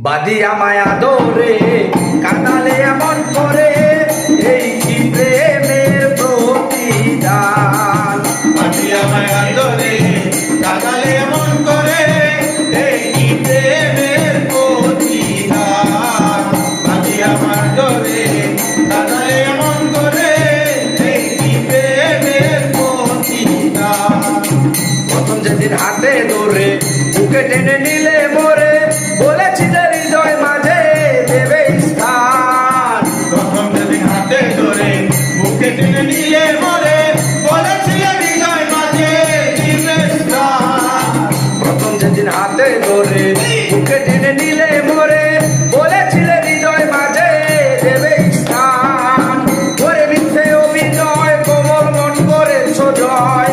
বাদিয়া মায়া দৌড়ে কাটালে এমন করে এই কি প্রেমের প্রতিদান? বাদিয়া মায়া দৌড়ে কাটালে এমন করে এই কি প্রেমের প্রতিদান? বাদিয়া মায়া দৌড়ে কাটালে এমন করে এই কি প্রেমের প্রতিদান? প্রথম যেদিন হাতে দৌড়ে বুকে টেনে নিলে মোরে হাতে বুকে টেনে নিয়ে মরে বলেছিলে হৃদয় মাঝে প্রথম যেদিন হাতে ধরে, বুকে টেনে নিলে মরে বলেছিলে হৃদয় মাঝে দেবে স্থান। করে মিথ্যে অভিনয়, কোমল মন করেছ জয়